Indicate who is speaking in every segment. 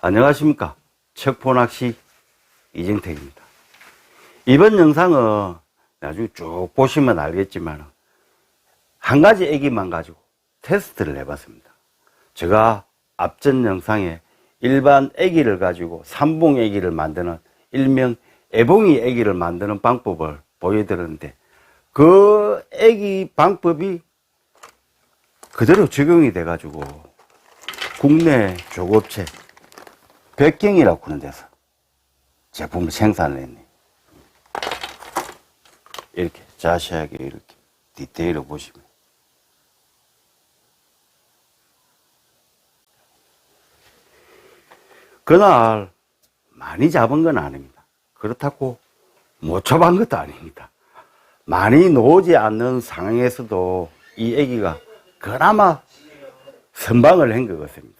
Speaker 1: 안녕하십니까. 척포낚시 이정택입니다. 이번 영상은 나중에 쭉 보시면 알겠지만, 한 가지 애기만 가지고 테스트를 해봤습니다. 제가 앞전 영상에 일반 애기를 가지고 삼봉 애기를 만드는 일명 애봉이 애기를 만드는 방법을 보여드렸는데, 그 애기 방법이 그대로 적용이 돼가지고, 국내 조업체 백경이라고 하는 데서 제품을 생산을 했네. 이렇게 자세하게 이렇게 디테일을 보시면. 그날 많이 잡은 건 아닙니다. 그렇다고 못 잡은 것도 아닙니다. 많이 나오지 않는 상황에서도 이 애기가 그나마 선방을 한 것 같습니다.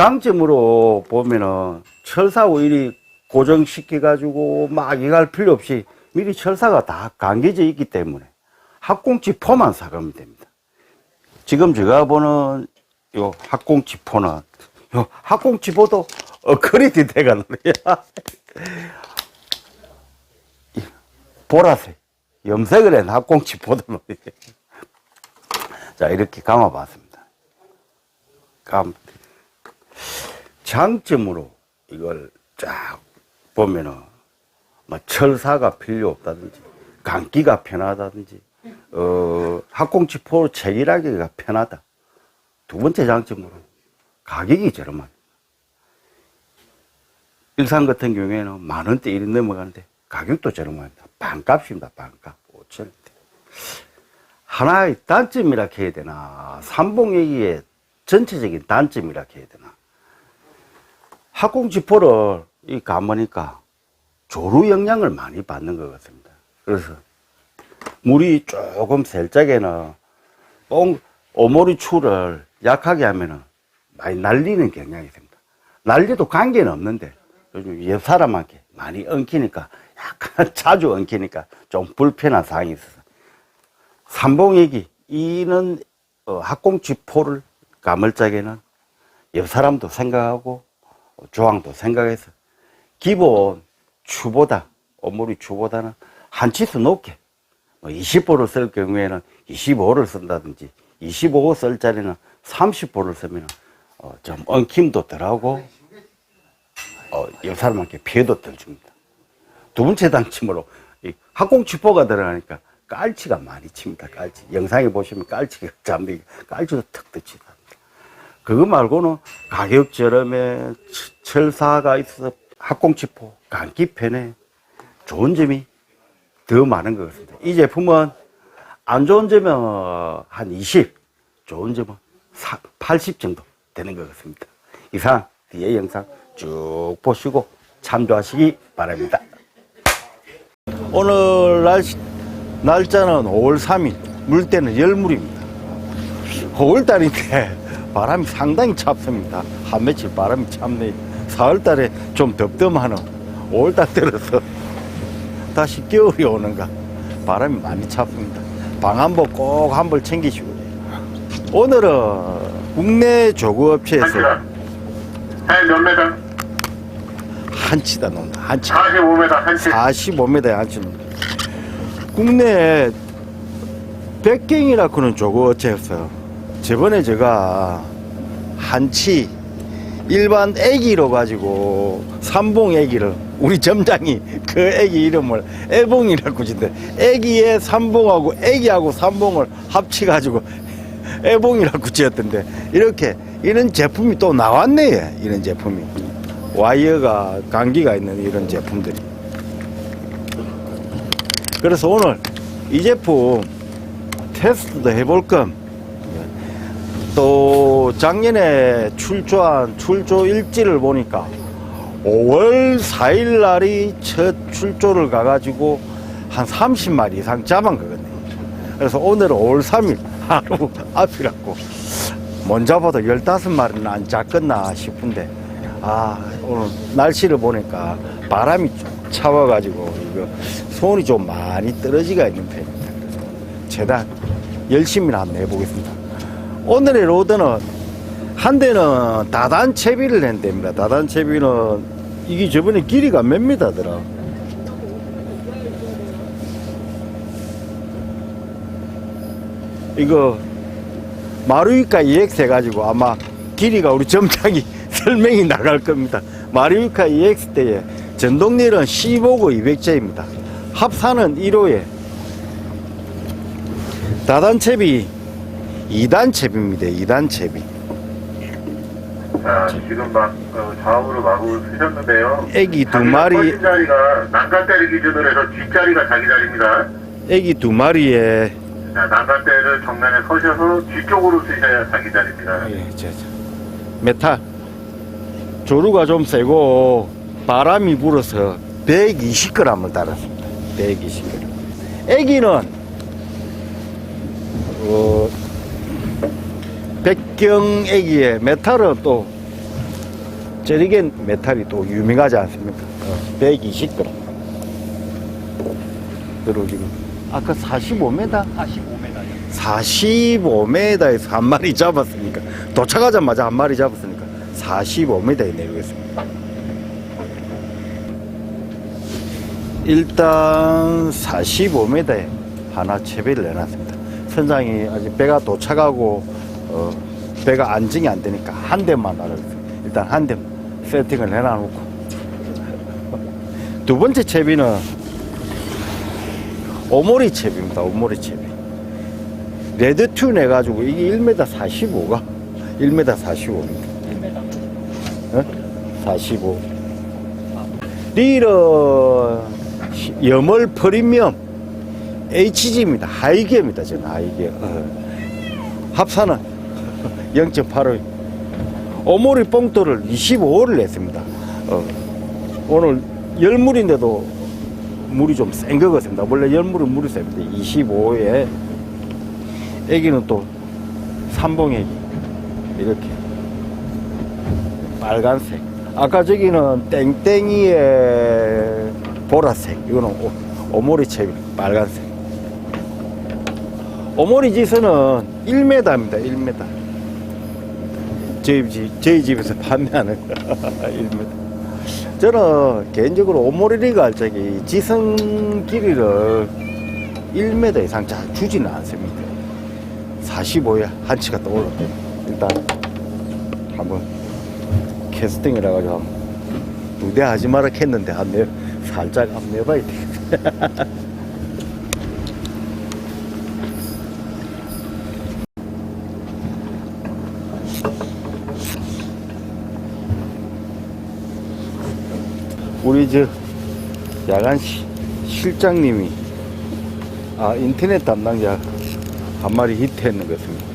Speaker 1: 장점으로 보면은 철사 오일이 고정시켜가지고 막 이갈 필요 없이 미리 철사가 다 감겨져 있기 때문에 학꽁치 포만 사가면 됩니다. 지금 제가 보는 요 학꽁치 포는 요 학꽁치 포도 어크리티 대가. 이 보라색 염색을 한 학꽁치 포도. 자 이렇게 감아봤습니다. 감 장점으로 이걸 쫙 보면은 뭐 철사가 필요 없다든지 감기가 편하다든지 어 학꽁치 포 체결하기가 편하다. 두 번째 장점으로 가격이 저렴합니다. 일산 같은 경우에는 만 원대 일이 넘어가는데 가격도 저렴합니다. 반값입니다. 반값 5천 원대. 하나의 단점이라 해야 되나 삼봉 얘기의 전체적인 단점이라 해야 되나 학꽁지포를 이 감으니까 조루 영향을 많이 받는 것 같습니다. 그래서 물이 조금 살짝에는 똥 오모리 추를 약하게 하면은 많이 날리는 경향이 있습니다. 날려도 관계는 없는데 요즘 옆 사람한테 많이 엉키니까 약간 자주 엉키니까 좀 불편한 상황이 있어서 삼봉얘기 이는 어, 학꽁지포를 감을 적에는 옆 사람도 생각하고 조항도 생각해서 기본 추보다 오모리 추보다는 한 치수 높게 20보를 쓸 경우에는 25를 쓴다든지 25호 쓸 자리는 30보를 쓰면 어, 좀 엉킴도 덜하고 어, 옆 사람한테 피해도 덜 줍니다. 두 번째 이 학공치포가 들어가니까 깔치가 많이 칩니다. 깔치 영상에 보시면 깔치가 잡는 깔치도 턱 터치다. 그거 말고는 가격 저렴해 철사가 있어서 학공치포 감기 편에 좋은 점이 더 많은 것 같습니다. 이 제품은 안 좋은 점은 한 20, 좋은 점은 80 정도 되는 것 같습니다. 이상 뒤에 영상 쭉 보시고 참조하시기 바랍니다. 오늘 날씨, 날짜는 5월 3일, 물때는 열물입니다. 5월달인데 바람이 상당히 찹습니다. 한 며칠 바람이 찹네. 4월 달에 좀 덥더만은 5월 달 들어서 다시 겨울이 오는가 바람이 많이 찹습니다. 방한복 꼭 한 벌 챙기시고 오늘은 국내 조그업체에서
Speaker 2: 몇 메다?
Speaker 1: 한치다 논다. 한치.
Speaker 2: 45m 한치.
Speaker 1: 45m에 한치. 국내 백경이라 그런 조그업체에서 저번에 제가 한치 일반 애기로 가지고 삼봉 애기를 우리 점장이 그 애기 이름을 애봉이라고 짓는데 애기의 삼봉하고 애기하고 삼봉을 합치 가지고 애봉이라고 지었던데 이렇게 이런 제품이 또 나왔네 이런 제품이. 와이어가 감기가 있는 이런 제품들이. 그래서 오늘 이 제품 테스트도 해볼 겸 또 작년에 출조한 출조 일지를 보니까 5월 4일 날이 첫 출조를 가가지고 한 30마리 이상 잡은 거거든요. 그래서 오늘은 5월 3일 하루 앞이라고 못 잡아도 15마리는 안 잡겠나 싶은데 아 오늘 날씨를 보니까 바람이 좀 차와가지고 이거 손이 좀 많이 떨어지가 있는 편입니다. 그래서 최대한 열심히 한번 해보겠습니다. 오늘의 로드는 한 대는 다단 채비를 낸답니다. 다단 채비는 이게 저번에 길이가 몇 미터더라. 이거 마루이카 EX 해가지고 아마 길이가 우리 점장이 설명이 나갈 겁니다. 마루이카 EX 때에 전동릴은 15고 200제입니다. 합산은 1호에 다단채비 2단 채비입니다. 2단 채비.
Speaker 2: 자, 지금 막 어, 좌우로 마구 쓰셨는데요.
Speaker 1: 애기 두 마리.
Speaker 2: 자리가 난간대를 기준으로 해서 뒷자리가 자기 자리입니다.
Speaker 1: 애기 두 마리에
Speaker 2: 자, 난간대를 정면에 서셔서 뒤쪽으로 쓰셔야 자기 자리입니다.
Speaker 1: 예, 저, 저. 메탈 조루가 좀 세고 바람이 불어서 120g을 달았습니다. 120g. 애기는 어, 백경 애기에 메탈은 또 제리겐 메탈이 또 유명하지 않습니까? 어, 120g. 그리고 지금 아까 45m?
Speaker 3: 45m요.
Speaker 1: 45m에서 한 마리 잡았으니까 도착하자마자 한 마리 잡았으니까 45m에 내리겠습니다. 일단 45m에 하나 채비를 내놨습니다. 선장이 아직 배가 도착하고 어, 배가 안정이 안 되니까 한 대만 알아주세요. 일단 한 대 세팅을 해놔놓고 두 번째 채비는 오모리 채비입니다. 오모리 채비. 레드 튠 해가지고 이게 1m 45가 1m 45입니다.
Speaker 3: 1m.
Speaker 1: 어? 45. 릴은 시- 염월 프리미엄 HG입니다. 하이기어입니다. 저는 하이기어. 어. 합산은 0.85. 오모리 뽕돌을 25호를 냈습니다. 어. 오늘 열물인데도 물이 좀 센 것 같습니다. 원래 열물은 물이 셉니다. 25호에 애기는 또 삼봉애기 이렇게 빨간색 아까 저기는 땡땡이의 보라색 이거는 오, 오모리 채비 빨간색 오모리 지선은 1m입니다 1m 저희, 집, 저희 집에서 판매하는 거. 1m 저는 개인적으로 오모리리가 할 적에 지선 길이를 1m 이상 잘 주지는 않습니다. 45에 한 치가 떠올랐요 일단 한번 캐스팅을 해가지고 한번 무대 하지 마라 했는데 한 내, 살짝 한번 내봐야 되겠다. 우리 저 야간 시, 실장님이 아 인터넷 담당자 한 마리 히트했는 것 같습니다.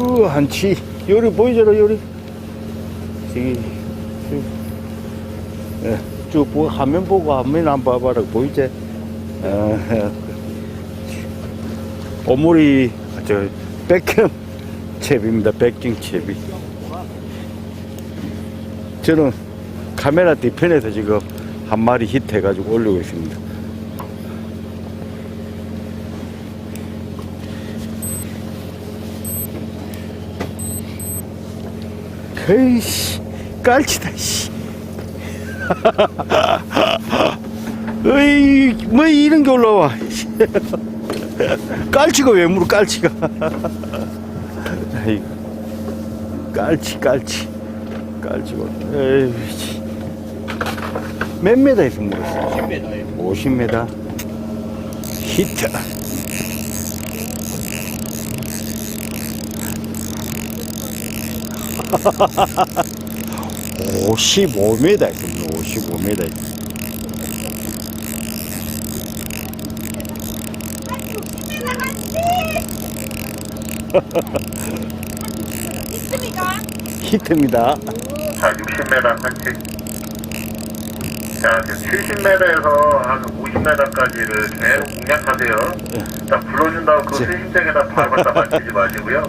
Speaker 1: 우 한치 요리 보이잖아 요리 저기 저기. 예, 쭉 보고 화면 보고 화면 안 봐봐라 보이지? 어, 오물이 저 백경 채비입니다. 백경 채비 저는 카메라 뒤편에서 지금 한 마리 히트 해가지고 올리고 있습니다. 에이씨 깔치다 씨. 어이 뭐 이런 게 올라와. 깔치가 왜 물어 깔치가 아이고 깔치 깔치 깔치가 에이 씨. 몇 메다에서 물었어
Speaker 3: 10m요.
Speaker 1: 50m 히트 55m 있습니다. 55m.
Speaker 4: 있습니까?
Speaker 1: 히트입니다.
Speaker 2: 자, 60m 한치. 자, 지금 70m에서 한 50m까지를 계속 공략하세요. 자, 불러준다고 그
Speaker 1: 제-
Speaker 2: 수심장에다 바로 갖다 맞추지 마시고요.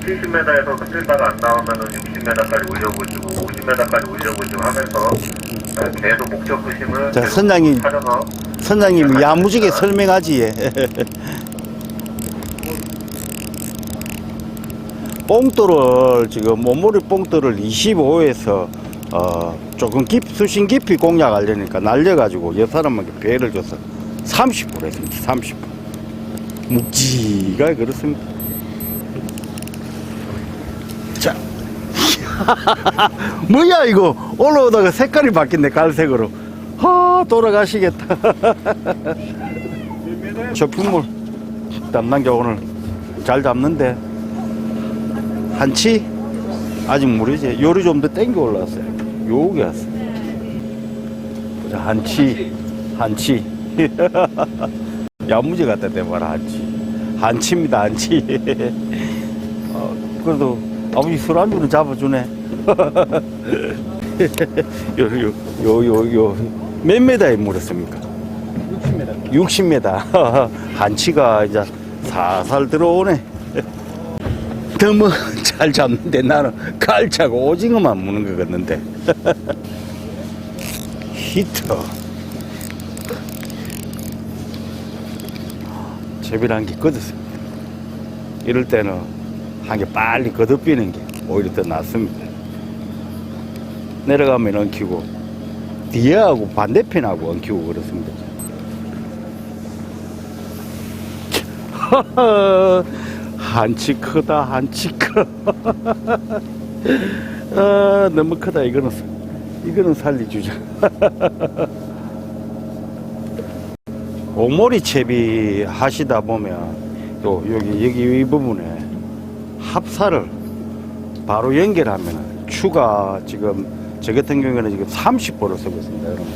Speaker 2: 70m에서 흔들다가 안 나오면은 60m까지 올려보시고 50m까지 올려보시고 하면서 자, 계속 목적 구심을
Speaker 1: 자, 선장님.
Speaker 2: 찾아서
Speaker 1: 선장님 야무지게 설명하지. 예. 뽕돌을 지금 몸무리 뽕돌을 25에서 어 조금 깊 수신 깊이 공략하려니까 날려가지고 여 사람에게 배를 줘서 30% 했습니다. 30%. 묵지가 그렇습니다. 자, 뭐야 이거 올라오다가 색깔이 바뀌네 갈색으로. 하 돌아가시겠다. 저 풋물 담당자 오늘 잘 잡는데 한치? 아직 무리지. 요리 좀 더 땡겨 올라왔어요. 여기 왔어 보자 한치. 한치. 야무지 갖다 대봐라 한치. 한치입니다 한치. 어, 그래도 아버지 술안주는 잡아주네. 요 요 요요몇 메다에 물었습니까? 60m. 60m. 한치가 이제 살살 들어오네. 너무 잘 잡는데 나는 깔차고 오징어만 무는 것 같는데. 히터. 제비를 한개 걷었습니다. 이럴 때는 한 개 빨리 걷어비는 게 오히려 더 낫습니다. 내려가면 엉키고, 뒤에하고 반대편하고 엉키고 그렇습니다. 한치 크다 한치 커 아, 너무 크다 이거는 이거는 살려주자. 오모리 채비 하시다 보면 또 여기 여기 이 부분에 합사를 바로 연결하면 추가 지금 저 같은 경우에는 지금 30%를 쓰고 있습니다 여러분.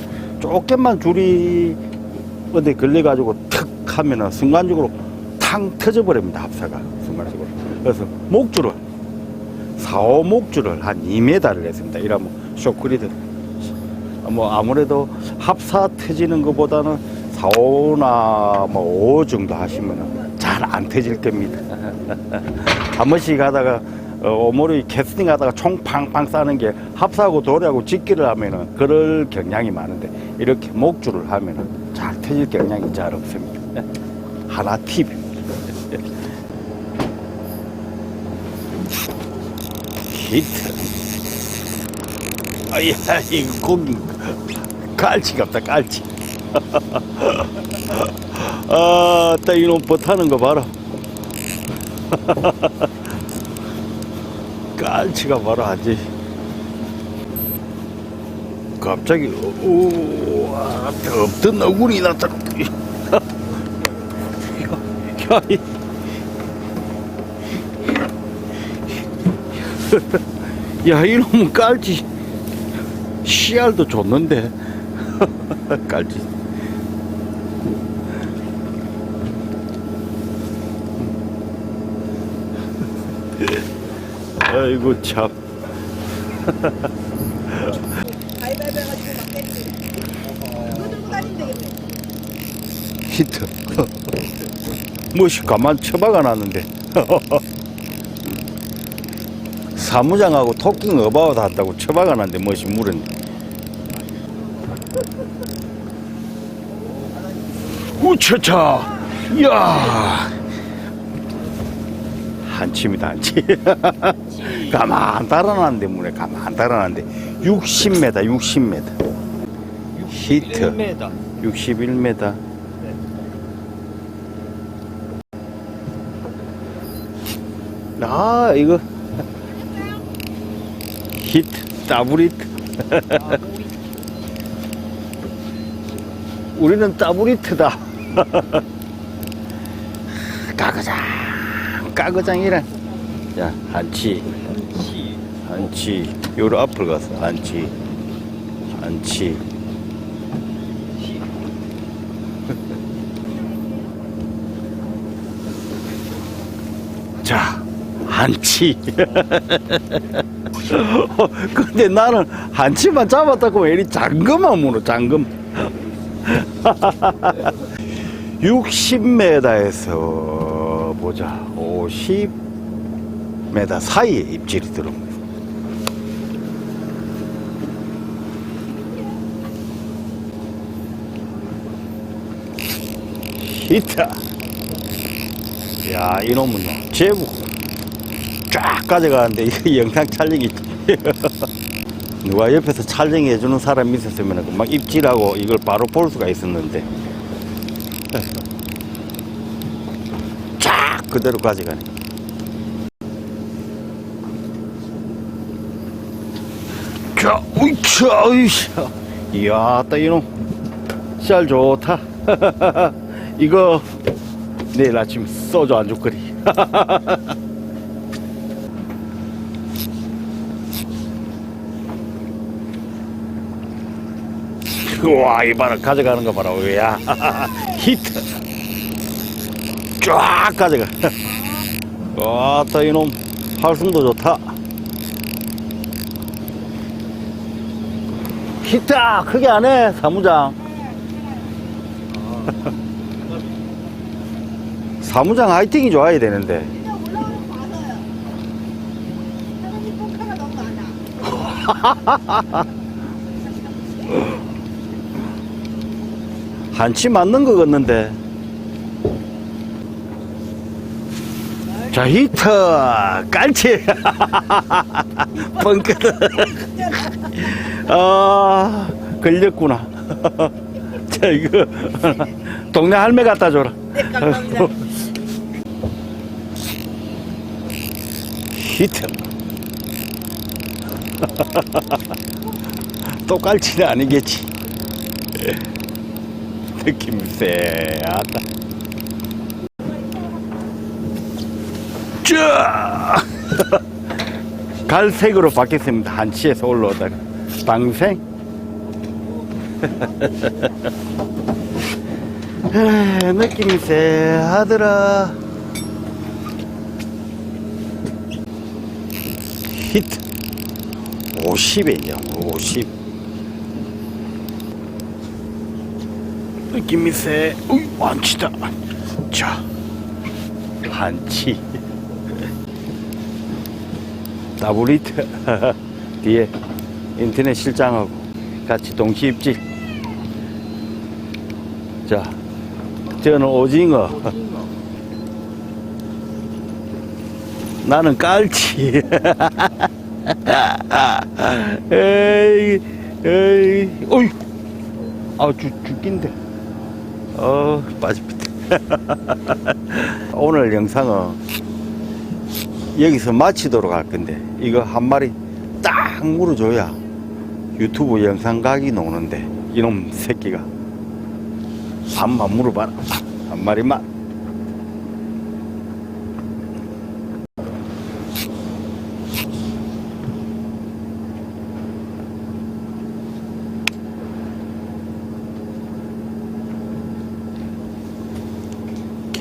Speaker 1: 조금만 줄이 어디 걸려가지고 탁 하면은 순간적으로 탕 터져버립니다 합사가 그래서 목줄을 4, 5 목줄을 한 2m를 했습니다. 이러면 쇼크리드 뭐 아무래도 합사 터지는 것보다는 4, 5나 뭐5 정도 하시면은 잘안 터질 겁니다. 한 번씩 하다가 어, 오모리 캐스팅 하다가 총 팡팡 싸는 게 합사하고 도래하고 직기를 하면은 그럴 경향이 많은데 이렇게 목줄을 하면은 잘 터질 경향이 잘 없습니다. 하나 팁입니다 히트. 아야, 이거 고기. 깔치가 없다, 깔치. 아, 딱 이놈 버타는 거 봐라. 깔치가 바로 아지. 갑자기, 오, 와, 덥던 얼굴이 나타나. 야, 이. 야 이놈은 깔지. 씨알도 줬는데. 깔지. 아이고 참. 히트. 뭐시 가만 처박아 놨는데 사무장하고 토킹 어바웃 한다고 처박아 놨는데 뭐시 물은 우차차. 이야. 한침이다 한치 가만 달아놨는데 물에 가만 달아놨는데. 60m 60m 히트.
Speaker 4: 1m.
Speaker 1: 61m. 아, 이거. 더블 히트. 우리는 히트다. 까그장, 까그장이란. 자, 한치, 한치. 요로 앞으로 가서 한치, 한치. 자, 한치. 어, 근데 나는 한치만 잡았다고 것만 물어, 작은. 60m에서 보자. 50m 사이에 입질이 들어옵니다. 히타. 야, 이놈은 제부. 쫙 가져가는데 이거 영상 촬영이 누가 옆에서 촬영해 주는 사람이 있었으면 막 입질하고 이걸 바로 볼 수가 있었는데 쫙 그대로 가져가네 자, 우이차, 우이차. 이야, 또 이놈. 쌀 좋다. 이거 내일 아침 소주 안주거리. 우 와, 이봐라. 가져가는 거 봐라. 야 히트. 쫙 가져가. 와, 또 이놈. 활성도 좋다. 히트! 크게 안 해, 사무장. 사무장 하이팅이 좋아야 되는데. 한치 맞는 거 같는데. 자, 히트! 깔치! 뻥끗. 아, 걸렸구나. 자, 이거, 동네 할매 갖다 줘라.
Speaker 3: 네.
Speaker 1: 히트. 또 깔치는 아니겠지. 느낌 쎄하다. 쫙! 갈색으로 바뀌었습니다. 한치에서 올라오다가. 방생? 느낌이 쎄하더라. 히트 50이냐 50 느낌이 세. 으이 완치다. 자 더블 히트 뒤에 인터넷 실장하고 같이 동시 입질 자 저는 오징어. 나는 깔치. 에이, 에이, 어이, 아, 죽, 죽긴데. 어, 빠집니다. 오늘 영상은 여기서 마치도록 할 건데, 이거 한 마리 딱 물어줘야 유튜브 영상 각이 나오는데, 이놈 새끼가. 한만 물어봐라. 한 마리만.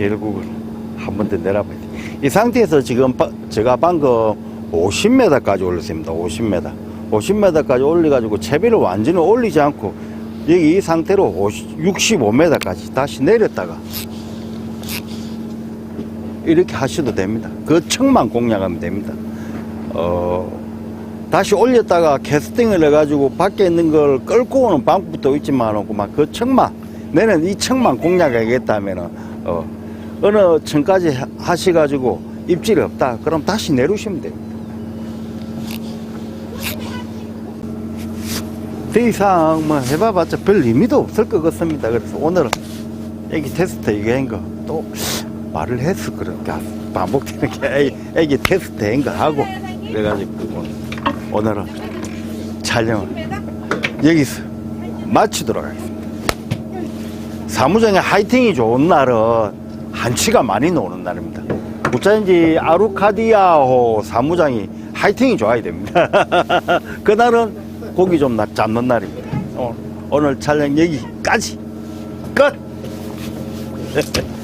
Speaker 1: 결국은 한 번 더 내려봐야 돼. 이 상태에서 지금 바- 제가 방금 50m까지 올렸습니다. 50m. 50m까지 올려가지고 채비를 완전히 올리지 않고 여기 이 상태로 50, 65m까지 다시 내렸다가 이렇게 하셔도 됩니다. 그 층만 공략하면 됩니다. 어, 다시 올렸다가 캐스팅을 해가지고 밖에 있는 걸 끌고 오는 방법도 있지만 그 층만 내는 이 층만 공략하겠다 하면은 어, 어느 층까지 하- 하셔가지고 입질이 없다. 그럼 다시 내려오시면 됩니다. 더 이상 뭐 해봐봤자 별 의미도 없을 것 같습니다. 그래서 오늘은 애기 테스트 이거 한 거 또 말을 해서 그렇게 반복되는 게 애기, 애기 테스트 한 거 하고 그래가지고 뭐 오늘은 촬영을 여기서 마치도록 하겠습니다. 사무장에 하이팅이 좋은 날은 한치가 많이 나오는 날입니다. 어쩐지 아루카디아호 사무장이 하이팅이 좋아야 됩니다. 그날은 고기 좀 나- 잡는 날입니다. 어, 오늘 촬영 여기까지 끝!